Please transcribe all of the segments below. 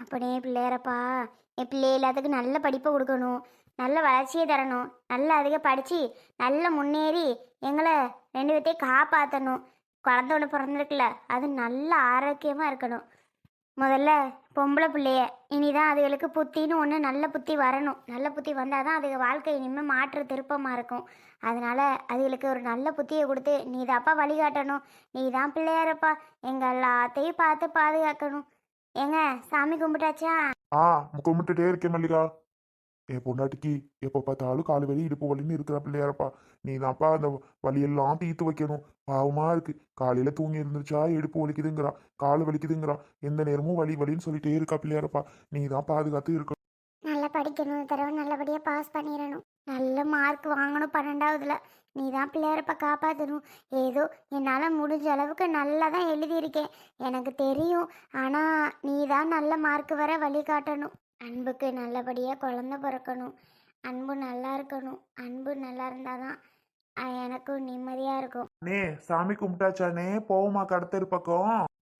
அப்படியே பிள்ளையாரப்பா என் பிள்ளை எல்லாத்துக்கும் நல்ல படிப்பை கொடுக்கணும் நல்ல வளர்ச்சியை தரணும் நல்லா அதிக படித்து நல்ல முன்னேறி எங்களை ரெண்டு பேர்த்தையும் காப்பாற்றணும் குழந்த ஒன்று பிறந்திருக்குல்ல அது நல்ல ஆரோக்கியமாக இருக்கணும். முதல்ல பொம்பளை பிள்ளைய இனிதான் அதுகளுக்கு புத்தின்னு ஒன்று நல்ல புத்தி வரணும். நல்ல புத்தி வந்தால் தான் அதுக வாழ்க்கை இனிமேல் மாற்று திருப்பமாக இருக்கும். அதனால் அதுகளுக்கு ஒரு நல்ல புத்தியை கொடுத்து நீ தாப்பா வழிகாட்டணும். நீ தான் பிள்ளையாரப்பா எங்கள் எல்லாத்தையும் பார்த்து பாதுகாக்கணும். ஏங்க சாமி கும்பிட்டாச்சா? ஆ கும்பிட்டுட்டே இருக்கேன் மல்லிகா. என் பொண்டாட்டிக்கு எப்போ பார்த்தாலும் கால் வலி இடுப்பு வலின்னு இருக்கிற பிள்ளையாரப்பா. நீ தான்ப்பா அந்த வலியெல்லாம் தீர்த்து வைக்கணும். பாவமா இருக்கு. காலையில தூங்கி இருந்துச்சா இடுப்பு வலிக்குதுங்கிறா. கால் வலிக்குதுங்கிறா. எந்த நேரமும் வலி வலின்னு சொல்லிட்டே இருக்கா பிள்ளையாரப்பா. நீ தான் பாதுகாத்து இருக்கணும். நல்லா படிக்கணும். தடவை நல்லபடியாக பாஸ் பண்ணிடணும். நல்ல மார்க் வாங்கணும் பன்னெண்டாவதுல. நீ தான் பிள்ளையாரப்ப காப்பாற்றணும் ஏதோ என்னால் முடிஞ்ச அளவுக்கு நல்லா தான் எழுதியிருக்கேன். எனக்கு தெரியும். ஆனால் நீ தான் நல்ல மார்க் வர வழி காட்டணும். அன்புக்கு நல்லபடியாக குழந்த பிறக்கணும். அன்பு நல்லா இருக்கணும். அன்பு நல்லா இருந்தால் தான் எனக்கும் நிம்மதியாக இருக்கும். நே சாமி கும்பிட்டாச்சானே போவோமா கடத்தரு பக்கம்?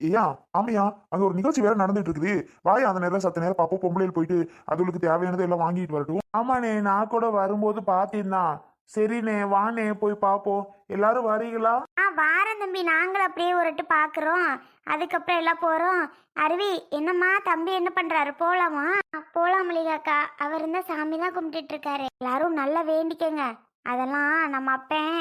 ஐயா ஆமையா அங்க ஒரு நிகழ்ச்சி வேற நடந்துட்டு இருக்குது வாயா அந்த நேரம் சத்த நேரம் பாப்போம். பொம்பளையில் போயிட்டு அதுகளுக்கு தேவையானதை எல்லாம் வாங்கிட்டு வரட்டும். ஆமாண்ணே நான் கூட வரும்போது பாத்தீங்கன்னா சரிண்ணே வாண்ணே போய் பாப்போம். எல்லாரும் வரீங்களா? ஆ வாரம் தம்பி. நாங்களும் அப்படியே ஒருட்டு பார்க்குறோம் அதுக்கப்புறம் எல்லாம் போகிறோம் அருவி என்னம்மா தம்பி என்ன பண்ணுறாரு போகலாமா போகலாம் மளிகாக்கா அவர் இருந்தால் சாமி தான் கும்பிட்டுட்டு இருக்காரு எல்லாரும் நல்லா வேண்டிக்கங்க. அதெல்லாம் நம்ம அப்பன்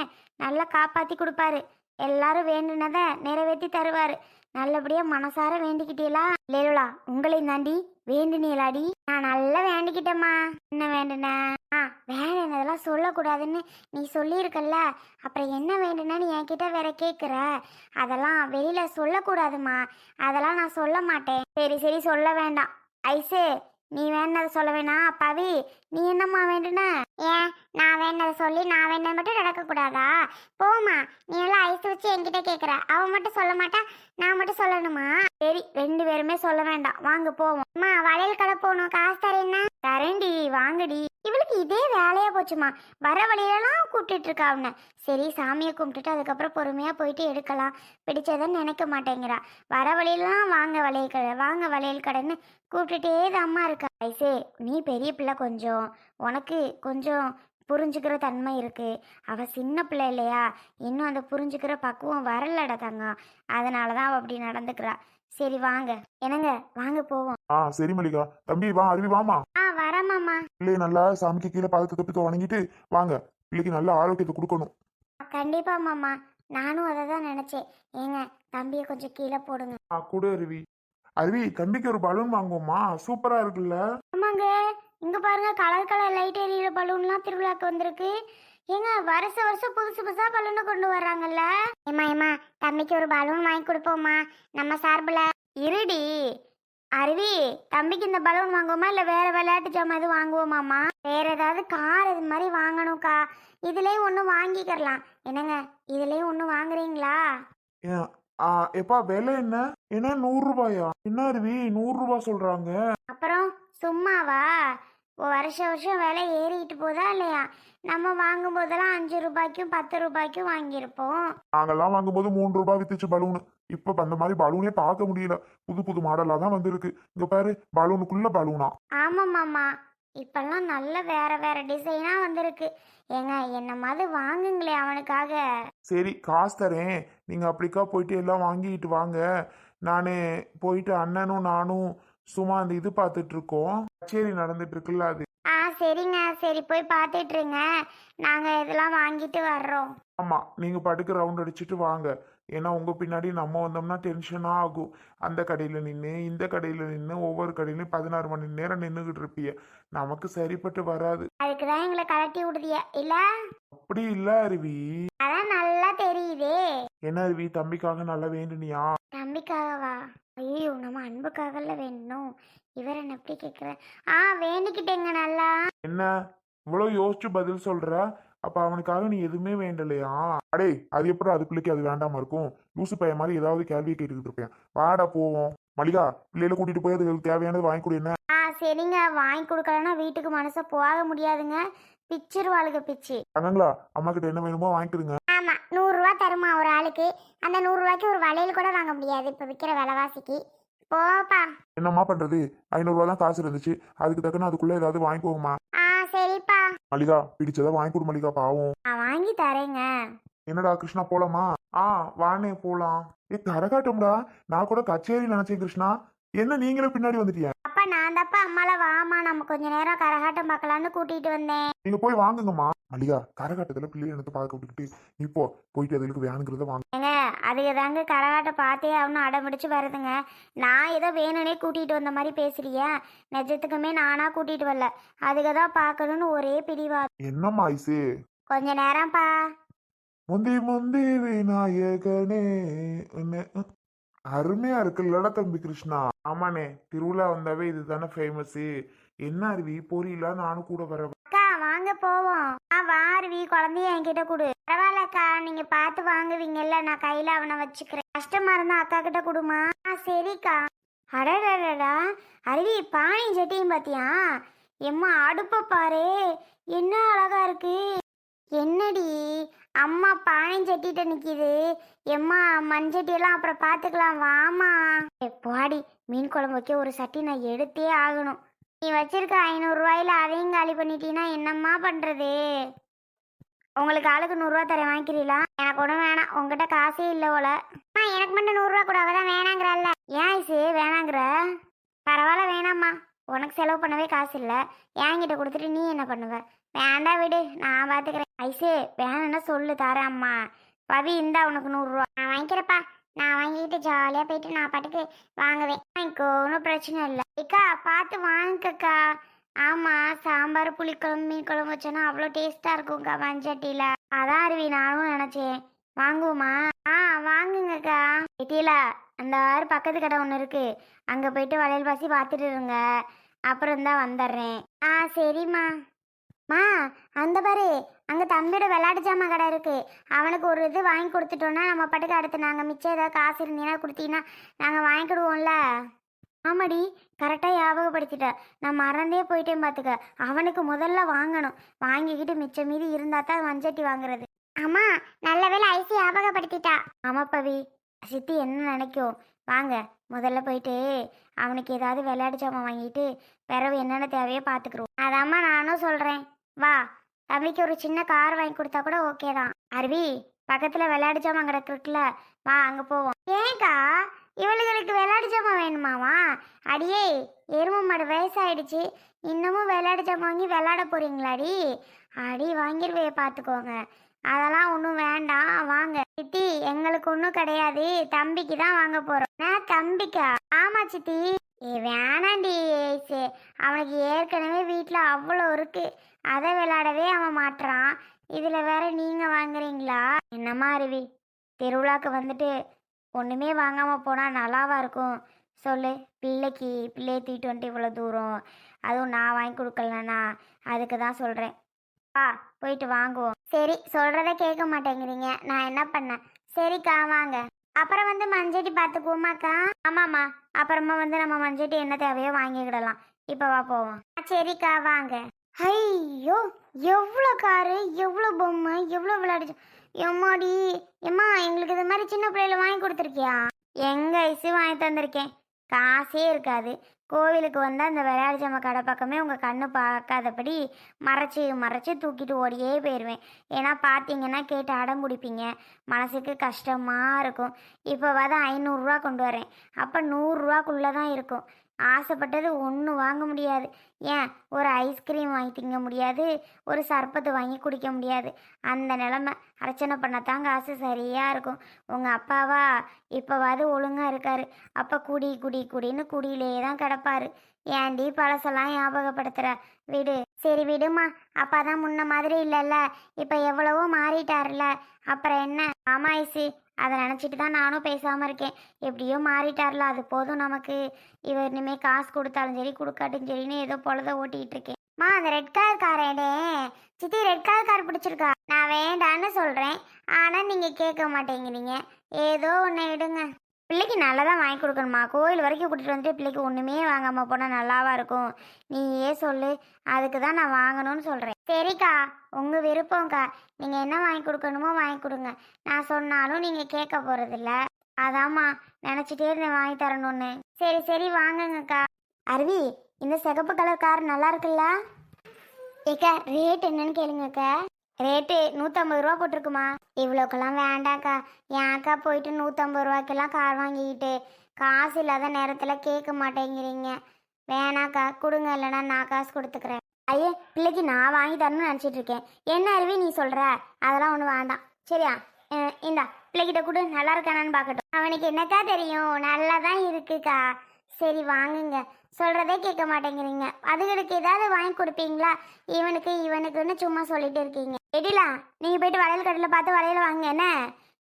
நல்லா காப்பாற்றி கொடுப்பாரு. எல்லாரும் வேண்டுனதை நிறைவேற்றி தருவார். நல்லபடியாக மனசார வேண்டிக்கிட்டீங்களா லேலுலா உங்களையும் தாண்டி வேண்டுனீங்களாடி? நான் நல்லா வேண்டிக்கிட்டேம்மா. என்ன வேண்டுன? ஆ என்னதெல்லாம் சொல்லக்கூடாதுன்னு நீ சொல்லியிருக்கல்ல. அப்புறம் என்ன வேண்டும்னா என்கிட்ட வேற கேட்குற அதெல்லாம் வெளியில சொல்லக்கூடாதுமா அதெல்லாம் நான் சொல்ல மாட்டேன். சரி சரி சொல்ல வேண்டாம். ஐசு நீ வேணதை சொல்ல வேணாம் பவி நீ என்னம்மா வேண்டுன? ஏன்? நான் வேணதை சொல்லி நான் வேணது மட்டும் நடக்கக்கூடாதா? போமா நீ எல்லாம் ஐஸ் வச்சு என்கிட்ட கேட்குற அவன் மட்டும் சொல்ல மாட்டா. நான் சொல்லணுமா? சரி ரெண்டு பேருமே சொல்ல வேண்டாம். வாங்க போவோம். அம்மா வளையல் கடை போகணும். காசு தரேன்னா தரேன்டி வாங்கடி. இவளுக்கு இதே வேலையா போச்சுமா. வர வழியிலலாம் கூப்பிட்டுட்டு இருக்கா அவனை. சரி சாமியை கும்பிட்டுட்டு அதுக்கப்புறம் பொறுமையாக போயிட்டு எடுக்கலாம். பிடிச்சதுன்னு நினைக்க மாட்டேங்கிறா. வர வழியிலலாம் வாங்க வளையல் கடை வாங்க வளையல் கடைன்னு கூப்பிட்டுட்டே தான் அம்மா இருக்கா. ஐசே நீ பெரிய பிள்ளை கொஞ்சம். உனக்கு கொஞ்சம் புரிஞ்சுக்கிற தன்மை இருக்கு. அவ சின்ன பிள்ளை இல்லையா? இன்னும் அந்த புரிஞ்சுக்கிற பக்குவம் வரலடா தங்கம் அதனால தான் அவ அப்படி நடந்துக்கிறா. சரி வாங்க. என்னங்க? வாங்க போவோம். ஆ சரி மல்லிகா. தம்பி வா அருவி வாமா ஆ வரமாம்மா பிள்ளைய நல்லா சாமிக்கு கீழே பாதத்தை தொப்பிக்க வணங்கிட்டு வாங்க. பிள்ளைக்கு நல்ல ஆரோக்கியத்தை கொடுக்கணும். கண்டிப்பா மாமா. நானும் அதை தான் நினச்சேன். ஏங்க தம்பியை கொஞ்சம் கீழே போடுங்க. ஆ கொடு அருவி. அருவி தம்பிக்கு ஒரு பலூன் வாங்குவோமா சூப்பரா இருக்குல்ல. ஆமாங்க. இங்க பாருங்க கலர் கலர் லைட் எரியிற பலூன்லாம் திருவிழாக்கு வந்திருக்கு. ஏங்க வருஷ வருஷம் புதுசு புதுசா பலூனை கொண்டு வர்றாங்கல்ல? ஏமா ஏமா தம்பிக்கு ஒரு பலூன் வாங்கி கொடுப்போமா நம்ம சார்பில் இருடி அருவி தம்பிக்கு இந்த பலூன் வாங்குவோமா இல்லை வேற விளையாட்டு ஜாமான் எதுவும் வாங்குவோமாமா வேற ஏதாவது கார் இது மாதிரி வாங்கணும்க்கா. இதுலயே ஒன்று வாங்கிக்கிறலாம். என்னங்க இதுலயே ஒன்று வாங்குறீங்களா? எப்பா விலை என்ன? என்ன நூறு ரூபாயா? என்ன அருவி? நூறு ரூபாய் சொல்றாங்க. அப்புறம் சும்மாவா? ஓ, வருஷம் வருஷம் விலை ஏறிக்கிட்டு போதா இல்லையா? நம்ம வாங்கும் போதெல்லாம் அஞ்சு ரூபாய்க்கும் பத்து ரூபாய்க்கும் வாங்கியிருப்போம். நாங்கெல்லாம் வாங்கும்போது மூணு ரூபாய் வித்துச்சு பலூனு. இப்ப அந்த மாதிரி பலூனே பார்க்க முடியல. புது புது மாடலா தான் வந்திருக்கு. இங்க பாரு பலூனுக்குள்ள பலூனா? ஆமாம்மாம்மா இப்பெல்லாம் நல்ல வேற வேற டிசைனா வந்திருக்கு. ஏங்க என்ன மாதிரி வாங்குங்களே அவனுக்காக. சரி காசு தரேன். நீங்க அப்படிக்கா போயிட்டு எல்லாம் வாங்கிட்டு வாங்க. நானே போயிட்டு அண்ணனும் நானும் சும்மா அந்த இது பார்த்துட்டு இருக்கோம் கச்சேரி நடந்துட்டு இருக்குல்ல அது. ஆ சரிங்க. சரி போய் பார்த்துட்டு இருங்க நாங்கள் இதெல்லாம் வாங்கிட்டு வர்றோம். ஆமா நீங்க படுக்க ரவுண்ட் அடிச்சுட்டு வாங்க. ஏன்னா உங்க பின்னாடி நம்ம வந்தோம்னா டென்ஷனா ஆகும். அந்த கடையில நின்று இந்த கடையில நின்று ஒவ்வொரு கடையிலையும் பதினாறு மணி நேரம் நின்றுகிட்டு இருப்பீங்க நமக்கு சரிப்பட்டு வராது. அதுக்கு தான் எங்களை கலட்டி விடுதிய. இல்ல? அப்படி இல்ல அருவி. அதான் நல்லா தெரியுதே. என்ன அருவி தம்பிக்காக நல்லா வேண்டுனியா? தம்பிக்காகவா? ஐயோ நம்ம அன்புக்காகல வேணும் இவர் என்ன எப்படி கேட்குற ஆ வேண்டிக்கிட்டேங்க நல்லா. என்ன? இவ்வளவு யோசிச்சு பதில் சொல்ற? அப்ப அவனுக்காக நீ எதுவுமே வேண்டலையா? அடே அது எப்படி அது பிள்ளைக்கு அது வேண்டாம இருக்கும்? லூசு பையன் மாதிரி ஏதாவது கேள்வியை கேட்டுக்கிட்டு இருப்பேன். வாடா போவோம். மளிகா பிள்ளைகளை கூட்டிட்டு போய் அதுக்கு தேவையானது வாங்கி கொடு என்ன? ஆ சரிங்க. வாங்கி கொடுக்கலன்னா வீட்டுக்கு மனசை போக முடியாதுங்க. பிச்சிருவாளுக பிச்சு. தங்கங்களா அம்மா கிட்ட என்ன வேணுமோ வாங்கிக்கிடுங்க. ஆமா நூறுரூவா தருமா ஒரு ஆளுக்கு. அந்த நூறுரூவாய்க்கு ஒரு வளையல் கூட வாங்க முடியாது இப்போ விற்கிற விலைவாசிக்கு. போப்பா. என்னம்மா பண்றது? ஐநூறுரூவா தான் காசு இருந்துச்சு. அதுக்கு தக்கன அதுக்குள்ள ஏதாவது வாங்கிக்கோங்கம்மா ஆ சரிப்பா. மல்லிகா பிடிச்சதா வாங்கி கொடு மல்லிகா பாவம். நான் வாங்கி தரேங்க. என்னடா கிருஷ்ணா போலாமா? ஆ வானே போலாம். ஏ கரகாட்டம்டா நான் கூட கச்சேரி நினைச்சேன் கிருஷ்ணா. என்ன நீங்களும் பின்னாடி வந்துட்டியா? அப்பா நான் தப்பா அம்மால வாமா நம்ம கொஞ்ச நேரம் கரகாட்டம் பார்க்கலான்னு கூட்டிட்டு வந்தேன். நீங்க போய் வாங்குங்கம்மா. மல்லிகா கரகாட்டத்துல பிள்ளைய எடுத்து பார்க்க விட்டுக்கிட்டு நீ போ. போயிட்டு அதுக்கு வேணுங்கிறத வாங்க. ஏங்க அதுக்கு தாங்க கரகாட்டம் பார்த்தே அவனு அடம்பிடிச்சு வருதுங்க. நான் ஏதோ வேணும்னே கூட்டிட்டு வந்த மாதிரி பேசுறியா. நிஜத்துக்குமே நானா கூட்டிட்டு வரல. அதுக்கு தான் பார்க்கணும்னு ஒரே பிடிவா. என்னம்மா ஐசு? கொஞ்ச நேரம்ப்பா. முந்தி முந்தி விநாயகனே. அருமையா இருக்குல்லடா தம்பி கிருஷ்ணா. ஆமாண்ணே திருவிழா வந்தாவே இதுதானே ஃபேமஸ் என்ன அருவி? போறீங்களா நானும் கூட வரேன் அக்கா வாங்க போவோம். ஆ வாருவி குழந்தைய என்கிட்ட கொடு. பரவாயில்லக்கா நீங்க பார்த்து வாங்குவீங்கல்ல. நான் கையில அவனை வச்சுக்கிறேன். கஷ்டமா இருந்தா அக்கா கிட்ட கொடுமா. ஆ சரிக்கா. அடடடடா. அருவி பானி சட்டியும் பாத்தியா? எம்மா அடுப்ப பாரு. என்ன அழகா இருக்கு. என்னடி? அம்மா பானை சட்டிட்ட நிக்குது. எம்மா மண்சட்டியெல்லாம் அப்புறம் பார்த்துக்கலாம் வாமா பாடி போடி மீன் குழம்பு வைக்க ஒரு சட்டி நான் எடுத்தே ஆகணும். நீ வச்சிருக்க ஐநூறுரூவாயில அதையும் காலி பண்ணிட்டீங்கன்னா என்னம்மா பண்றது? உங்களுக்கு ஆளுக்கு நூறுரூவா தரேன் வாங்கிக்கிறீங்களா எனக்கு ஒன்றும் வேணாம் உங்ககிட்ட காசே இல்லை போல. அம்மா எனக்கு மட்டும் நூறுரூவா கூட அவள் தான் வேணாங்கிறல்ல ஏன் ஐசு வேணாங்கிற? பரவாயில்ல வேணாம்மா. உனக்கு செலவு பண்ணவே காசு இல்லை. என்கிட்ட கொடுத்துட்டு நீ என்ன பண்ணுவ? வேண்டாம் விடு நான் பார்த்துக்கிறேன் ஐசே வேணும்னா சொல்லு தரேன் அம்மா. பவி இந்தா உனக்கு நூறுரூவா. நான் வாங்கிக்கிறப்பா நான் வாங்கிட்டு ஜாலியாக போயிட்டு நான் பாட்டுக்கு வாங்குவேன். வாங்கிக்கோ ஒன்றும் பிரச்சனை இல்லை. அக்கா பார்த்து வாங்கிக்கக்கா ஆமாம் சாம்பார் புளிக்குழம்பு மீன் குழம்பு வச்சோன்னா அவ்வளோ டேஸ்ட்டாக இருக்கும்க்கா மஞ்சட்டியில் அதான் அருவி நானும் நினச்சேன். வாங்குவோமா? ஆ வாங்குங்கக்கா. எட்டியில அந்த ஆறு பக்கத்து கடை ஒன்று இருக்குது அங்கே போயிட்டு வளையல் பாசி பார்த்துட்டு இருங்க. அப்புறம் தான் வந்துடுறேன். ஆ சரிம்மா. மா அந்த பாரு. அங்கே தம்பியோட விளையாட்டு ஜாமான் கடை இருக்கு. அவனுக்கு ஒரு இது வாங்கி கொடுத்துட்டோன்னா நம்ம பாட்டுக்கு அடுத்து நாங்கள் மிச்சம் ஏதாவது காசு இருந்தீங்கன்னா கொடுத்தீங்கன்னா நாங்கள் வாங்கிக்கிடுவோம்ல ஆமாடி கரெக்டாக ஞாபகப்படுத்திட்ட. நான் மறந்தே போயிட்டேன் பார்த்துக்க அவனுக்கு முதல்ல வாங்கணும். வாங்கிக்கிட்டு மிச்சம் மீதி இருந்தால் தான் மஞ்சட்டி வாங்குறது. ஆமா நல்ல வேலை ஐசி ஞாபகப்படுத்திட்டா. ஆமா பவி. சித்தி என்ன நினைக்கும்? வாங்க முதல்ல போயிட்டு அவனுக்கு ஏதாவது விளையாட்டு ஜாமான் வாங்கிட்டு பிறகு என்னென்ன தேவையோ பார்த்துக்குருவோம் அதாம்மா நானும் சொல்கிறேன் வா தம்பிக்கு ஒரு சின்ன கார் வாங்கி கொடுத்தா கூட ஓகே தான். அருவி பக்கத்தில் விளையாட்டு ஜாமான் கிடக்குல வா அங்கே போவோம். ஏங்கா இவளுகளுக்கு விளையாட்டு ஜாமான் வேணுமாவா அடியே எரும மாடு வயசாயிடுச்சு. இன்னமும் விளையாட்டு ஜாமான் வாங்கி விளையாட போறீங்களாடி? அடி வாங்கிருவே பார்த்துக்கோங்க அதெல்லாம் ஒன்றும் வேண்டாம். வாங்க. சித்தி எங்களுக்கு ஒன்றும் கிடையாது. தம்பிக்கு தான் வாங்க போகிறோம் நான் தம்பிக்கா? ஆமா சித்தி. ஏ வேணாண்டி. அவனுக்கு ஏற்கனவே வீட்டில் அவ்வளோ இருக்கு. அதை விளையாடவே அவன் மாட்டுறான் இதில் வேற நீங்கள் வாங்குறீங்களா? என்னம்மா அருவி திருவிழாக்கு வந்துட்டு ஒன்றுமே வாங்காமல் போனால் நல்லாவா இருக்கும்? சொல்லு. பிள்ளைக்கு பிள்ளையை தூக்கிட்டு வந்துட்டு இவ்வளோ தூரம். அதுவும் நான் வாங்கி கொடுக்கலண்ணா அதுக்கு தான் சொல்கிறேன் வா போயிட்டு வாங்குவோம். சரி சொல்கிறத கேட்க மாட்டேங்கிறீங்க. நான் என்ன பண்ணேன்? சரிக்கா வாங்க. அப்புறம் வந்து மஞ்சட்டி பார்த்துக்குவோமாக்கா? ஆமாம்மா. அப்புறமா வந்து நம்ம மஞ்சட்டி என்ன தேவையோ வாங்கிக்கிடலாம். இப்போ வா போவோம். சரிக்கா வாங்க. ஐயோ எவ்வளோ காரு எவ்வளோ பொம்மை எவ்வளோ விளையாடு எம்மாடி எம்மா எங்களுக்கு இது மாதிரி சின்ன பிள்ளையில வாங்கி கொடுத்துருக்கியா? எங்க ஐசு வாங்கி தந்திருக்கேன். காசே இருக்காது. கோவிலுக்கு வந்தால் அந்த விளையாட்டு ஜாம கடை பக்கமே உங்கள் கண்ணு பார்க்காதபடி மறைச்சி மறைச்சி தூக்கிட்டு ஓடியே போயிடுவேன் ஏன்னா பார்த்தீங்கன்னா கேட்டு அடம் பிடிப்பீங்க. மனசுக்கு கஷ்டமாக இருக்கும். இப்போ வந்து ஐநூறுரூவா கொண்டு வரேன். அப்போ நூறுரூவாக்குள்ளே தான் இருக்கும். ஆசைப்பட்டது ஒன்றும் வாங்க முடியாது. ஏன்? ஒரு ஐஸ்கிரீம் வாங்கி திங்க முடியாது. ஒரு சர்பத்து வாங்கி குடிக்க முடியாது. அந்த நிலமை அர்ச்சனை பண்ணத்தாங்க காசு சரியாக இருக்கும். உங்கள் அப்பாவா இப்போவாது ஒழுங்காக இருக்கார். அப்போ குடி குடி குடின்னு குடியிலேயே தான் கிடப்பாரு. ஏண்டி பழசெல்லாம் ஞாபகப்படுத்துகிற வீடு. சரி விடுமா. அப்பா தான் முன்ன மாதிரி இல்லைல்ல. இப்போ எவ்வளவோ மாறிட்டார்ல அப்புறம் என்ன? ஆமா ஐசி. அதை நினச்சிட்டு தான் நானும் பேசாமல் இருக்கேன். எப்படியோ மாறிட்டார்ல அது போதும் நமக்கு. இவர் இனிமேல் காசு கொடுத்தாலும் சரி கொடுக்காட்டும் சரின்னு ஏதோ பொழுத ஓட்டிகிட்டு இருக்கேன். மா அந்த ரெட் கலர் காரேடே சித்தி ரெட் கலர் கார் பிடிச்சிருக்கா? நான் வேண்டான்னு சொல்கிறேன் ஆனால் நீங்கள் கேட்க மாட்டேங்கிறீங்க. ஏதோ ஒன்று எடுங்க. பிள்ளைக்கு நல்லதாக வாங்கி கொடுக்கணுமா? கோயில் வரைக்கும் கூட்டிகிட்டு வந்துட்டு பிள்ளைக்கு ஒன்றுமே வாங்காமல் போனால் நல்லாவா இருக்கும்? நீயே சொல்லு. அதுக்கு தான் நான் வாங்கணும்னு சொல்கிறேன் சரிக்கா. உங்கள் விருப்பம்க்கா. நீங்கள் என்ன வாங்கி கொடுக்கணுமோ வாங்கி கொடுங்க. நான் சொன்னாலும் நீங்கள் கேட்க போகிறதில்ல அதாம்மா. நினச்சிட்டே இருந்தேன் வாங்கி தரணும்னு. சரி சரி. வாங்குங்கக்கா. அருவி இந்த சிகப்பு கலர் கார் நல்லா இருக்குல்ல? ஏக்கா ரேட் என்னன்னு கேளுங்கக்கா. ரேட்டு நூற்றம்பது ரூபா போட்டிருக்குமா? இவ்வளோக்கெல்லாம் வேண்டாக்கா ஏன்க்கா போயிட்டு நூற்றம்பது ரூபாய்க்கெல்லாம் கார் வாங்கிக்கிட்டு காசு இல்லாத நேரத்தில் கேட்க மாட்டேங்கிறீங்க. வேணாக்கா கொடுங்க இல்லைன்னா நான் காசு கொடுத்துக்கிறேன். ஐயே பிள்ளைக்கு நான் வாங்கி தரணும்னு நினச்சிட்டு இருக்கேன். என்ன அருவி நீ சொல்கிற அதெல்லாம் ஒன்றும் வேண்டாம். சரியா? இந்தா பிள்ளைகிட்ட கொடு. நல்லா இருக்கானான்னு பார்க்கட்டும். அவனுக்கு என்னக்கா தெரியும்? நல்லா தான் இருக்குக்கா. சரி வாங்குங்க. சொல்கிறதே கேட்க மாட்டேங்கிறீங்க. அதுகளுக்கு ஏதாவது வாங்கி கொடுப்பீங்களா? இவனுக்கு இவனுக்குன்னு சும்மா சொல்லிட்டு இருக்கீங்க. எடிலா நீங்கள் போயிட்டு வளையல் கடையில் பார்த்து வளையல் வாங்க என்ன?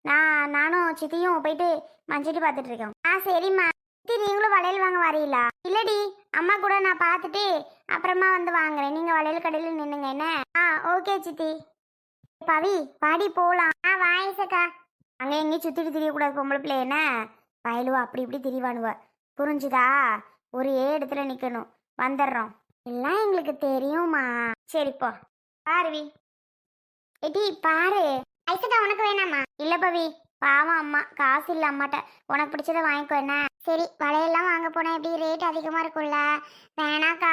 நான் நானும் சித்தியும் போயிட்டு மஞ்சிட்டு பார்த்துட்டு இருக்கோம். ஆ சரிம்மா. சித்தி நீங்களும் வளையல் வாங்க வரீங்களா? இல்லடி அம்மா கூட நான் பார்த்துட்டு அப்புறமா வந்து வாங்குறேன். நீங்கள் வளையல் கடையில் நின்னுங்க என்ன? ஆ ஓகே சித்தி. பவி பாடி போகலாம் ஆ வாயசக்கா அங்கே எங்கேயும் சுற்றிட்டு திரியக்கூடாது பொம்பளை பிள்ளை என்ன? வயலுவா அப்படி இப்படி திரிவானுவ. புரிஞ்சுதா? ஒரே இடத்துல நிற்கணும் வந்துடுறோம். எல்லாம் எங்களுக்கு தெரியுமா சரிப்போ பார்வி எடி பாரு. ஐசக்கா உனக்கு வேணாமா? இல்ல பவி பாவம் அம்மா காசு இல்ல அம்மாட்ட. உனக்கு பிடிச்சத வாங்கிக்கோ என்ன? சரி வளையெல்லாம் வாங்க போனா எப்படி? ரேட் அதிகமா இருக்கும்ல. வேணாக்கா.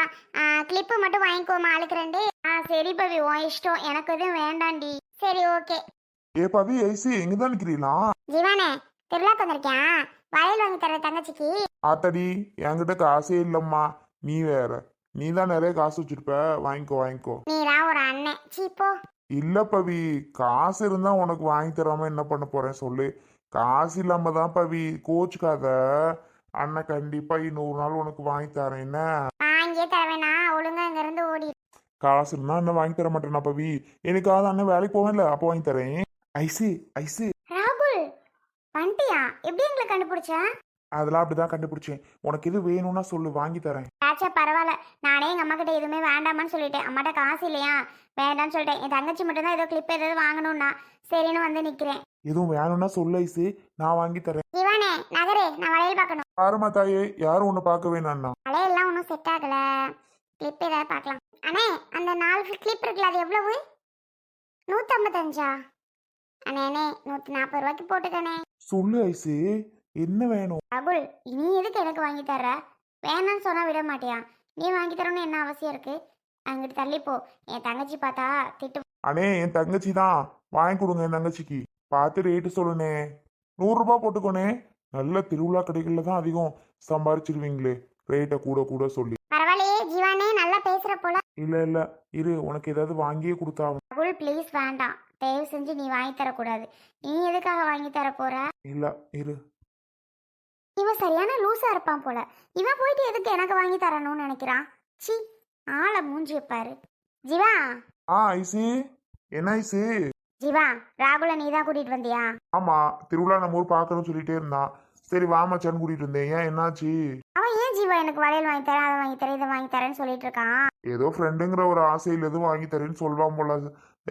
கிளிப்பு மட்டும் வாங்கிக்கோமா ஆளுக்கு ரெண்டு? ஆ சரி பவி உன் இஷ்டம். எனக்கு எதுவும் வேண்டாண்டி. சரி ஓகே ஏ பவி ஐசி எங்க தான் நிக்கிறீங்களா ஜீவானே திருவிழாக்கு வந்திருக்கேன் வளையல் வாங்கி தர தங்கச்சிக்கு? ஆத்தாடி என்கிட்ட காசே இல்லம்மா. நீ வேற. நீ தான் நிறைய காசு வச்சிருப்ப. வாங்கிக்கோ வாங்கிக்கோ. நீரா ஒரு அண்ணன். சீப்போ இல்ல பவி காசு இருந்தா உனக்கு வாங்கி தராம என்ன பண்ண போறேன் சொல்லு. காசு இல்லாம தான் பவி கோச்சுக்காத. அண்ணன் கண்டிப்பா இன்னொரு நாள் உனக்கு வாங்கி தரேன். என்ன? வாங்கியே ஒழுங்கா ஓடி. காசு இருந்தா அண்ணன் வாங்கி தர மாட்டேனா பவி எனக்காவது அண்ணன் வேலைக்கு போவேன்ல அப்போ வாங்கி தரேன். I see I see. ராகுல் வந்துட்டியா எப்படி எங்களை கண்டுபிடிச்ச? அதெல்லாம் அப்படிதான் கண்டுபிடிச்சேன். உனக்கு எது வேணும்னா சொல்லு வாங்கி தரேன். ஆச்சா பரவாயில்ல. நானே எங்க அம்மா கிட்ட எதுவுமே வேண்டாமான்னு சொல்லிட்டேன். அம்மாட்ட காசு இல்லையா? வேண்டாம்னு சொல்லிட்டேன். என் தங்கச்சி மட்டும் தான் ஏதோ கிளிப் ஏதாவது வாங்கணும்னா. சரின்னு வந்து நிக்கிறேன். எதுவும் வேணும்னா சொல்லு ஐசி. நான் வாங்கி தரேன். இவானே நகரே நான் வளையல் பார்க்கணும். பாருமா தாயே யாரும் உன்னை பார்க்க வேணாண்ணா வளையல்லாம் ஒன்றும் செட் ஆகல. கிளிப் ஏதாவது பார்க்கலாம். அண்ணே அந்த நாலு கிளிப் இருக்குல்ல அது எவ்வளவு? நூற்றம்பத்தஞ்சா அண்ணே அண்ணே நூற்றி நாற்பது ரூபாய்க்கு போட்டுக்கண்ணே. சொல்லு ஐசி. என்ன வேணும்? ராகுல் நீ எதுக்கு எனக்கு வாங்கி தர வேணாம்னு சொன்னா விட மாட்டியா? நீ வாங்கி தரணும்னு என்ன அவசியம் இருக்கு? அங்கிட்டு தள்ளி போ என் தங்கச்சி பார்த்தா திட்டு அண்ணே என் தங்கச்சி தான் வாங்கி கொடுங்க என் தங்கச்சிக்கு. பார்த்து ரேட்டு சொல்லுண்ணே. நூறுரூபா போட்டுக்கோண்ணே. நல்ல திருவிழா கடைகளில் தான் அதிகம் சம்பாரிச்சிருவீங்களே. ரேட்டை கூட கூட சொல்லி. பரவாயில்லையே ஜீவானே நல்லா பேசுற போல. இல்லை இல்லை. இரு உனக்கு ஏதாவது வாங்கியே கொடுத்தா ராகுல் ப்ளீஸ் வேண்டாம். தயவு செஞ்சு நீ வாங்கி தரக்கூடாது. நீ எதுக்காக வாங்கி தர போற? இல்லை இரு. இவன் சரியான லூசா இருப்பான் போல. இவன் போயிட்டு எதுக்கு எனக்கு வாங்கி தரணும்னு நினைக்கிறான்? சி ஆளை மூஞ்சி பாரு ஜீவா? ஆ ஐசி. என்ன ஐசி? ஜீவா ராகுல நீ தான் கூட்டிட்டு வந்தியா? ஆமாம் திருவிழா நம்ம ஊர் பார்க்கணும்னு சொல்லிட்டே இருந்தான் சரி வா மச்சான்னு கூட்டிகிட்டு இருந்தேன் ஏன் என்னாச்சு? அவன் ஏன் ஜீவா எனக்கு வளையல் வாங்கி தரேன் அதை வாங்கி தரேன் இதை வாங்கி தரேன்னு சொல்லிட்டு இருக்கான்? ஏதோ ஃப்ரெண்டுங்கிற ஒரு ஆசையில் எதுவும் வாங்கி தரேன்னு சொல்லுவான் போல.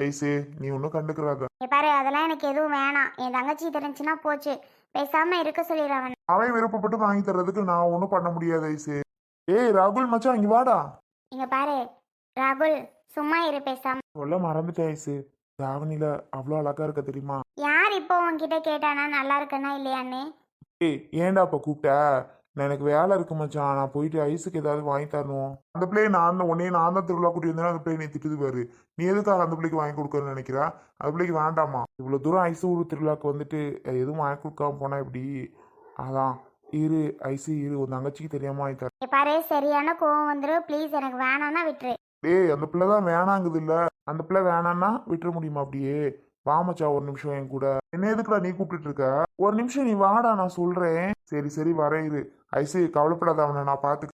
ஐசி நீ ஒன்றும் கண்டுக்கிறாத. இங்க பாரு அதெல்லாம் எனக்கு எதுவும் வேணாம். என் தங்கச்சி தெரிஞ்சுன்னா போச்சு. பேசாம இருக்க சொல்லிடுறவன் அவன். விருப்பப்பட்டு வாங்கி தர்றதுக்கு நான் ஒன்றும் பண்ண முடியாது ஐசு. ஏய் ராகுல் மச்சான் இங்க வாடா. இங்க பாரு ராகுல் சும்மா இரு பேசாம. சொல்ல மறந்துட்டேன் ஐசு. தாவணியில அவ்வளோ அழகா இருக்க தெரியுமா? யார் இப்போ உன்கிட்ட கேட்டானா நல்லா இருக்கனா இல்லையான்னு? ஏய் ஏன்டா அப்ப கூப்பிட்ட நான் எனக்கு வேலை இருக்கு மச்சான். நான் போயிட்டு ஐஸுக்கு ஏதாவது வாங்கி தரணும். அந்த பிள்ளையை நான் தான் உடனே நான் தான் திருவிழா கூட்டி வந்தேன். அந்த பிள்ளை நீ திட்டுது பாரு. நீ எதுக்காக அந்த பிள்ளைக்கு வாங்கி கொடுக்கறன்னு நினைக்கிறா? அந்த பிள்ளைக்கு வேண்டாமா? இவ்வளோ தூரம் ஐசு ஊர் திருவிழாக்கு வந்துட்டு எதுவும் வாங்கி கொடுக்காம போனா எப்படி? அதான். இரு ஐசு இரு உன் தங்கச்சிக்கு தெரியாம வாங்கி தரேன். இங்க பாரு சரியான கோவம் வந்துரு. ப்ளீஸ் எனக்கு வேணாம்னா விட்டுரு. டேய் அந்த பிள்ளை தான் வேணாங்குது இல்ல. அந்த பிள்ளை வேணான்னா விட்டுற முடியுமா அப்படியே? வா மச்சான் ஒரு நிமிஷம் என் கூட. என்ன எதுக்குடா நீ கூப்பிட்டு இருக்க? ஒரு நிமிஷம் நீ வாடா நான் சொல்றேன். சரி சரி வரேன் இரு. ஐசு கவலைப்படாத அவனை நான் பார்த்து